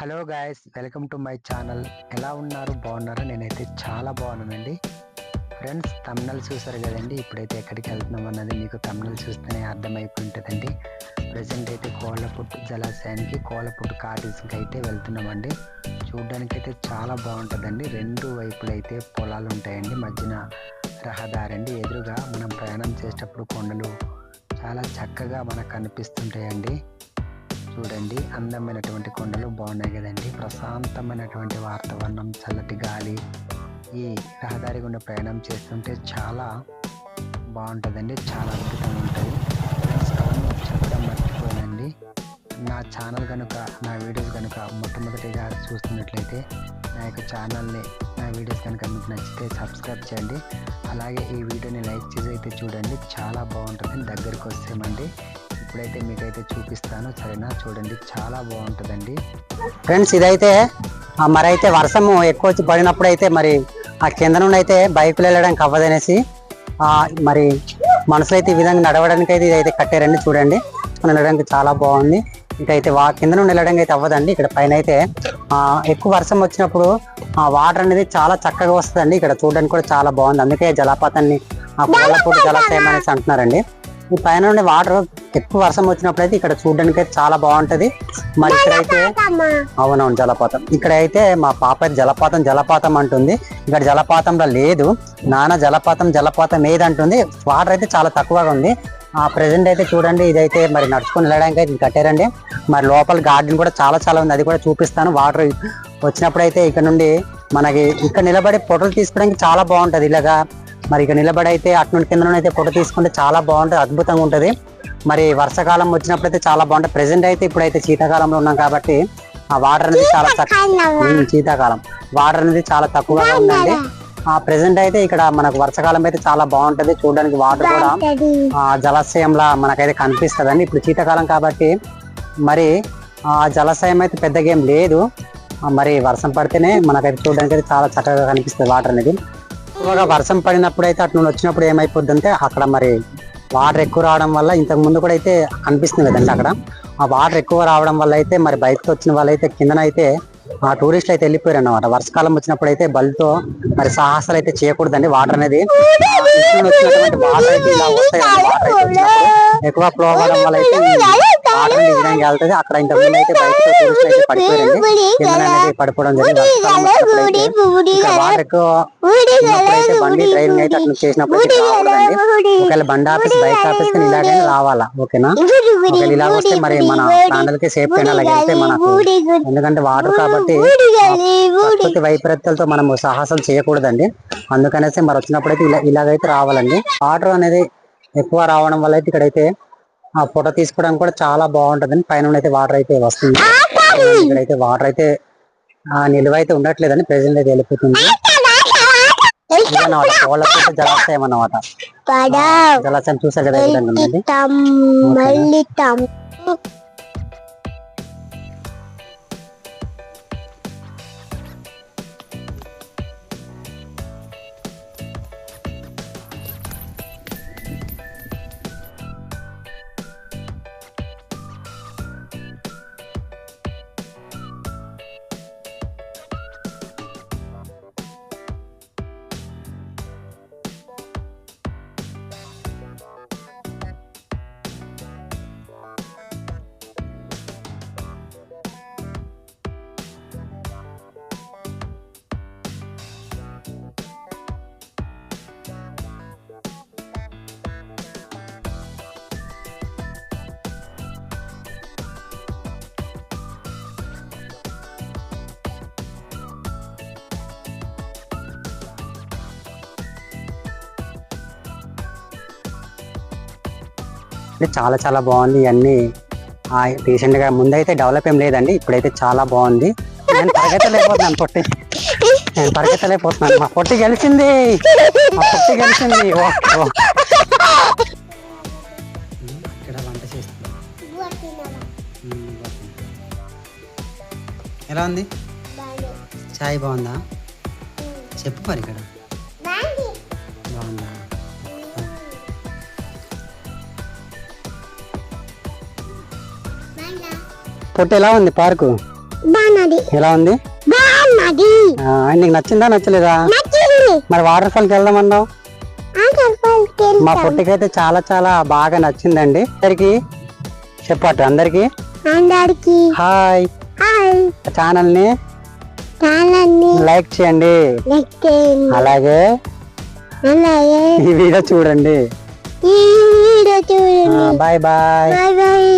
Hello guys welcome to my channel. ఎలా ఉన్నారు? బాగున్నారా? నేనైతే చాలా బాగున్నానండి. ఫ్రెండ్స్ తమిళనాడు చూసారు కదండి? ఇప్పుడైతే ఎక్కడికి వెళ్తున్నాం అన్నది మీకు తమిళనాడు చూస్తేనే అర్థమైపోయి ఉంటుందండి ప్రజెంట్ అయితే కోళ్ళపుట్టు జలాశయానికి కోళ్ళపుట్టు కాటేజ్కి అయితే వెళ్తున్నామండి. చూడడానికి అయితే చాలా బాగుంటుందండి. రెండు వైపులు అయితే పొలాలు ఉంటాయండి మధ్యన రహదారి అండి ఎదురుగా మనం ప్రయాణం చేసేటప్పుడు కొండలు చాలా చక్కగా మనకు కనిపిస్తుంటాయండి. చూడండి. అందమైనటువంటి కొండలు బాగున్నాయి కదండి. ప్రశాంతమైనటువంటి వాతావరణం చల్లటి గాలి ఈ రహదారి గుండా ప్రయాణం చేస్తుంటే చాలా బాగుంటుందండి. చాలా అద్భుతంగా ఉంటుంది. ఫ్రెండ్స్ అవును చెప్పడం మర్చిపోయానండి. నా ఛానల్ కనుక నా వీడియోస్ కనుక మొట్టమొదటిగా చూస్తున్నట్లయితే నా యొక్క ఛానల్ని నా వీడియోస్ కనుక మీకు నచ్చితే సబ్స్క్రైబ్ చేయండి. అలాగే ఈ వీడియోని లైక్ చేసి అయితే చూడండి. చాలా బాగుంటుంది దగ్గరికి వస్తేమండి. ఇప్పుడైతే మీకైతే చూపిస్తాను సరేనా? చూడండి చాలా బాగుంటుందండి. ఫ్రెండ్స్ ఇదైతే మరి అయితే వర్షము ఎక్కువ వచ్చి పడినప్పుడు అయితే మరి ఆ కింద నుండి అయితే బైకులు వెళ్ళడానికి అవ్వదనేసి మరి మనుషులు అయితే ఈ విధంగా నడవడానికి అయితే ఇదైతే కట్టారండి చూడండి. నడవడానికి చాలా బాగుంది. ఇకైతే వా కింద నుండి వెళ్ళడానికి అయితే అవ్వదండి. ఇక్కడ పైన అయితే ఎక్కువ వర్షం వచ్చినప్పుడు ఆ వాటర్ అనేది చాలా చక్కగా వస్తుందండి. ఇక్కడ చూడడానికి కూడా చాలా బాగుంది. అందుకే జలపాతాన్ని ఆ కోళ్ళపూడి జలాశయం అనేసి అంటున్నారండి. ఈ పైన నుండి వాటర్ ఎక్కువ వర్షం వచ్చినప్పుడు అయితే ఇక్కడ చూడడానికి అయితే చాలా బాగుంటది. మరి ఇక్కడైతే అవునవును జలపాతం. ఇక్కడ అయితే మా పాప జలపాతం జలపాతం అంటుంది. ఇక్కడ జలపాతంలో లేదు. నాన్న జలపాతం జలపాతం ఏదంటుంది? వాటర్ అయితే చాలా తక్కువగా ఉంది. ఆ ప్రెసెంట్ అయితే చూడండి ఇదైతే మరి నడుచుకొని వెళ్ళడానికి అయితే కట్టారండి. మరి లోపల గార్డెన్ కూడా చాలా చాలా ఉంది అది కూడా చూపిస్తాను. వాటర్ వచ్చినప్పుడు అయితే ఇక్కడ నుండి మనకి ఇక్కడ నిలబడి ఫోటోలు తీసుకోవడానికి చాలా బాగుంటది ఇలాగా. మరి ఇక్కడ నిలబడి అయితే అటు నుండి కింద నుండి అయితే ఫోటో తీసుకుంటే చాలా బాగుంటది అద్భుతంగా ఉంటది. మరి వర్షాకాలం వచ్చినప్పుడు అయితే చాలా బాగుంటుంది. ప్రెసెంట్ అయితే ఇప్పుడైతే శీతాకాలంలో ఉన్నాం కాబట్టి ఆ వాటర్ అనేది చాలా తక్కువ శీతాకాలం. వాటర్ అనేది చాలా తక్కువగా ఉందండి. ఆ ప్రెసెంట్ అయితే ఇక్కడ మనకు వర్షాకాలం అయితే చాలా బాగుంటది. చూడడానికి వాటర్ కూడా ఆ జలాశయంలా మనకైతే కనిపిస్తుందండి. ఇప్పుడు శీతాకాలం కాబట్టి మరి ఆ జలాశయం అయితే పెద్దగా ఏం లేదు. మరి వర్షం పడితేనే మనకైతే చూడడానికి అయితే చాలా చక్కగా కనిపిస్తుంది వాటర్ అనేది. ఎక్కువగా వర్షం పడినప్పుడు అయితే అటు నుండి వచ్చినప్పుడు ఏమైపోద్ది అంటే అక్కడ మరి వాటర్ ఎక్కువ రావడం వల్ల ఇంతకు ముందు కూడా అయితే కనిపిస్తుంది కదండి అక్కడ. ఆ వాటర్ ఎక్కువ రావడం వల్ల అయితే మరి బయటకు వచ్చిన వాళ్ళైతే కిందనైతే ఆ టూరిస్టులు అయితే వెళ్ళిపోయారు అన్నమాట వర్షకాలం వచ్చినప్పుడు అయితే బల్తో మరి సాహసాలు అయితే చేయకూడదండి. వాటర్ అనేది వచ్చినటువంటి వాటర్ అయితే ఇలా వస్తాయి వాటర్ అయితే వచ్చినప్పుడు ఎక్కువ ఫ్లో అవ్వడం వల్ల అయితే వాటర్ విధంగా వెళ్తుంది. అక్కడ ముందు అయితే బయటకు టూరిస్టులు అయితే పడిపోయారండి. కింద అనేది పడిపోవడం జరిగింది. అయితే ఇక్కడ వాటర్ ఎక్కువ ఉన్నప్పుడు అయితే బండి డ్రైవింగ్ అయితే అట్లా చేసినప్పుడు ఒకవేళ బండి ఆఫీస్ బైక్ ఆఫీస్ కానీ ఇలాగైనా రావాలా? ఓకేనా? ఒకవేళ ఇలా వస్తే మరి మన ప్రాణాలకి సేఫ్ అయినా అలాగే వెళ్తే మనకు ఎందుకంటే వాటర్ కాబట్టి ప్రకృతి వైపరీత్యాలతో మనం సాహసాలు చేయకూడదండి. అందుకనేసి మరి వచ్చినప్పుడు అయితే ఇలా ఇలాగైతే రావాలండి. వాటర్ అనేది ఎక్కువ రావడం వల్ల అయితే ఇక్కడైతే ఆ ఫోటో తీసుకోవడానికి కూడా చాలా బాగుంటుందండి పైన అయితే వాటర్ అయితే వస్తుంది. ఇక్కడైతే వాటర్ అయితే ఆ నిలువ అయితే ఉండట్లేదండి ప్రెసెంట్ అయితే వెళ్ళిపోతుంది. ఇదన్నమాట కోళ్ళపూట జలాశయం అన్నమాట. జలాశయం చూసారు కదా అంటే చాలా చాలా బాగుంది. ఇవన్నీ రీసెంట్గా ముందైతే డెవలప్ ఏం లేదండి. ఇప్పుడైతే చాలా బాగుంది. నేను పరిగెత్తలేకపోతున్నాను పొట్టి. నేను పరిగెత్తలేకపోతున్నాను. మా పొట్టి గెలిచింది. మా పొట్టి గెలిచింది. ఓ, ఓ. ఇక్కడ వంట చేస్తున్నా. ఎలా ఉంది? చాయ్ బాగుందా? చెప్పు మరి ఇక్కడ పొట్టి ఎలా ఉంది పార్కు? ఎలా ఉంది? నీకు నచ్చిందా నచ్చలేదా? మరి వాటర్ ఫాల్కి వెళ్దామన్నావు? ఆ చెప్పాలి మా పుట్టికైతే చాలా చాలా బాగా నచ్చిందండి. అందరికి చెప్పట్టు అందరికి. హాయ్. హాయ్. ఛానల్ని లైక్ చేయండి. అలాగే ఈ వీడియో చూడండి. ఈ వీడియో చూడండి. Bye bye. Bye bye.